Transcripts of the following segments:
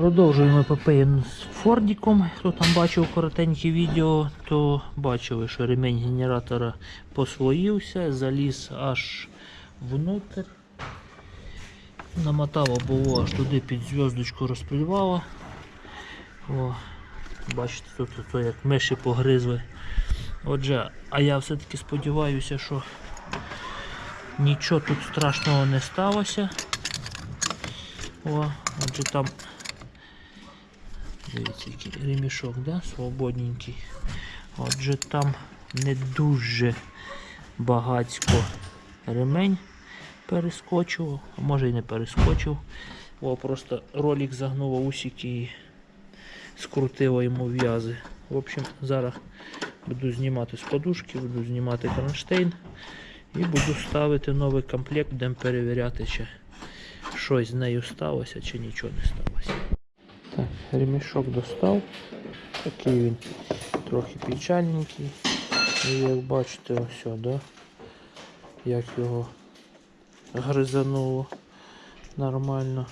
Продовжуємо епопею з Фордіком. Хто там бачив коротеньке відео, то бачили, що ремень генератора послоївся, заліз аж внутрь. Намотало було аж туди під зв'язочку розплювало. О, бачите, тут то як миші погризли. Отже, а я все-таки сподіваюся, що нічого тут страшного не сталося. О, отже там Дивіться, який ремішок, да? свободненький. Отже, там не дуже багацько ремень перескочив, а може і не перескочив. О, просто ролик загнуло усики і скрутило йому в'язи. В общем, зараз буду знімати з подушки, буду знімати кронштейн і буду ставити новий комплект, будемо перевіряти, чи щось з нею сталося, чи нічого не сталося. Так, ремішок достав. Такий він трохи печальненький. І як бачите, ось, да? як його гризануло нормально.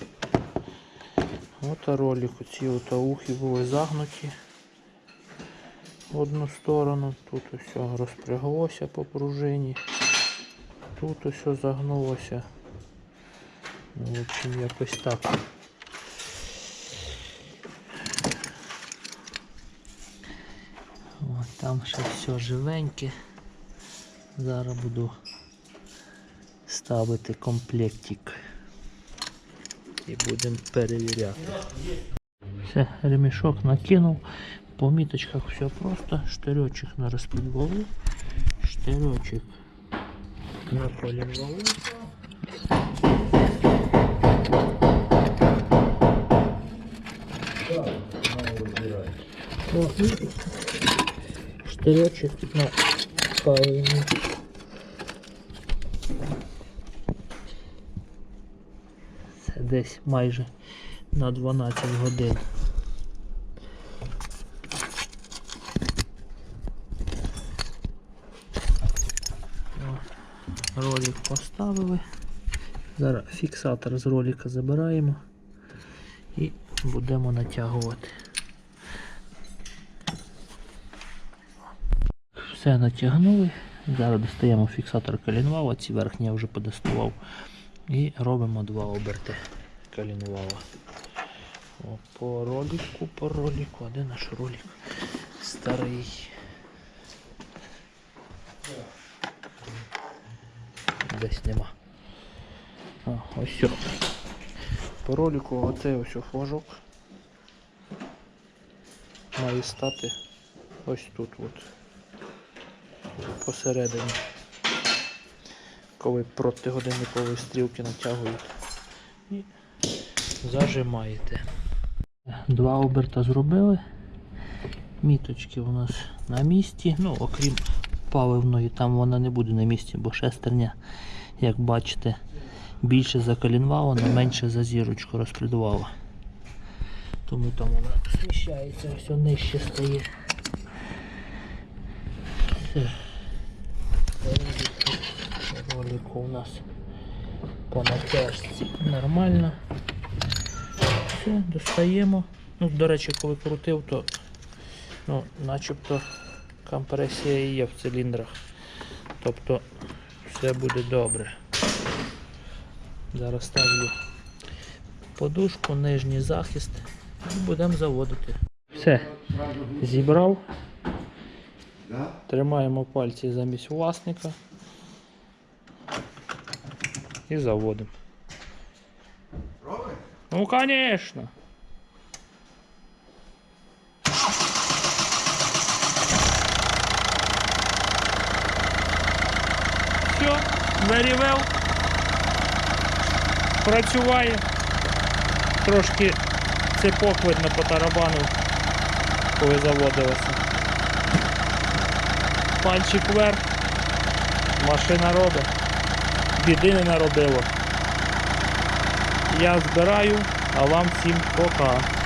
От ролик, оці ухи були загнуті в одну сторону. Тут ось розпряглося по пружині. Тут ось загнулося. Ну, в общем, якось так. О, там ще все живеньке. Зараз буду ставити комплектик і будемо перевіряти. Все, ремішок накинув. По міточках все просто. Штирьочок на розпідвалу, штирьочок на колінвалу. О, штирьочок на паливні. Це десь майже на 12 годин. Ролик поставили. Зараз фіксатор з ролика забираємо і будемо натягувати. Все натягнули. Зараз достаємо фіксатор колінвала, ці верхні я вже подоставав. І робимо два оберти колінвала. О, по ролику, по ролику. А де наш ролик? Старий. Десь нема. А, ось все. По ролику оцей ось флажок має стати ось тут от посередині. Коли проти годинникової стрілки натягують і зажимаєте. Два оберта зробили. Міточки у нас на місці. Ну, окрім паливної, там вона не буде на місці, бо шестерня, як бачите, більше закалінвала, але менше за зірочку розплюдувала. Тому там вона сміщається, все нижче стає. Все. Ролику у нас по натяжці нормально. Все, достаємо. Ну, до речі, коли крутив, то ну, начебто компресія є в циліндрах. Тобто все буде добре. Зараз ставлю подушку, нижній захист і будемо заводити. Все, зібрав. Тримаємо пальці замість власника і заводимо. Ну, конечно. Все, well. Працюває. Трошки цепок видно по тарабану, коли заводилося. Пальчик вверх. Машина робить. Біди не народило. Я збираю, а вам всім пока.